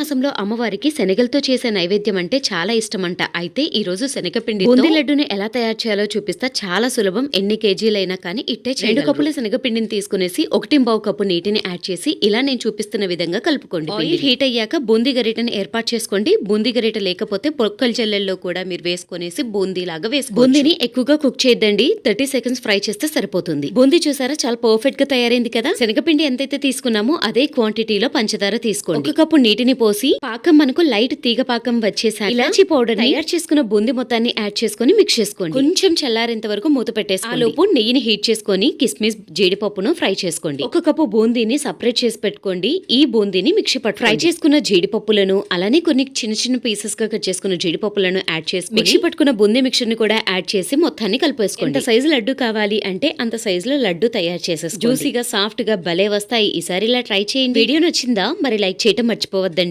మాసంలో అమ్మవారికి శనగలతో చేసే నైవేద్యం అంటే చాలా ఇష్టమంట. అయితే ఈ రోజు శనగపిండి బూందీ లడ్డుని ఎలా తయారు చేయాలో చూపిస్తా. చాలా సులభం. ఎన్ని కేజీలైనా కానీ ఇట్టే. రెండు కప్పుల శనగపిండిని తీసుకునేసి ఒకటి బావు కప్పు నీటిని యాడ్ చేసి ఇలా నేను చూపిస్తున్న విధంగా కలుపుకోండి ఆయిల్ హీట్ అయ్యాక బూందీ గరిటని ఏర్పాటు చేసుకోండి. బూందీ గరిట లేకపోతే పొక్కల చెల్లెల్లో కూడా మీరు వేసుకునేసి బూందీ లాగా వేసుకో బూందీని ఎక్కువగా కుక్ చేయొద్దండి. థర్టీ సెకండ్స్ ఫ్రై చేస్తే సరిపోతుంది. బూందీ చూసారా? చాలా పర్ఫెక్ట్గా తయారైంది కదా. శనగపిండి ఎంతైతే తీసుకున్నామో అదే క్వాంటిటీలో పంచదార తీసుకోండి. ఒక కప్పు నీటిని పోసి పాకం మనకు లైట్ తీగ పాకం వచ్చేసాక ఇలాచీ పౌడర్ తయారు చేసుకున్న బూందీ మొత్తాన్ని యాడ్ చేసుకొని మిక్స్ చేసుకోండి. కొంచెం చల్లారేంత వరకు మూత పెట్టేసుకోండి. ఆ లోపు నెయ్యిని హీట్ చేసుకొని కిస్మిస్ జీడిపప్పును ఫ్రై చేసుకోండి. ఒక కప్పు బూందీని సపరేట్ చేసి పెట్టుకోండి. ఈ బూందీని మిక్సీ పట్టు ఫ్రై చేసుకున్న జీడిపప్పులను అలానే కొన్ని చిన్న చిన్న పీసెస్గా కట్ చేసుకున్న జీడిపప్పులను యాడ్ చేసి మిక్సీ పట్టుకున్న బూందీ మిక్చర్ని కూడా యాడ్ చేసి మొత్తాన్ని కలిపేసుకోండి. ఎంత సైజు లడ్డు కావాలి అంటే అంత సైజులో లడ్డు తయారు చేసేసి జ్యూసీగా సాఫ్ట్గా భలే వస్తాయి. ఈసారి ఇలా ట్రై చేయండి. వీడియో నచ్చిందా? మరి లైక్ చేయటం మర్చిపోవద్దండి.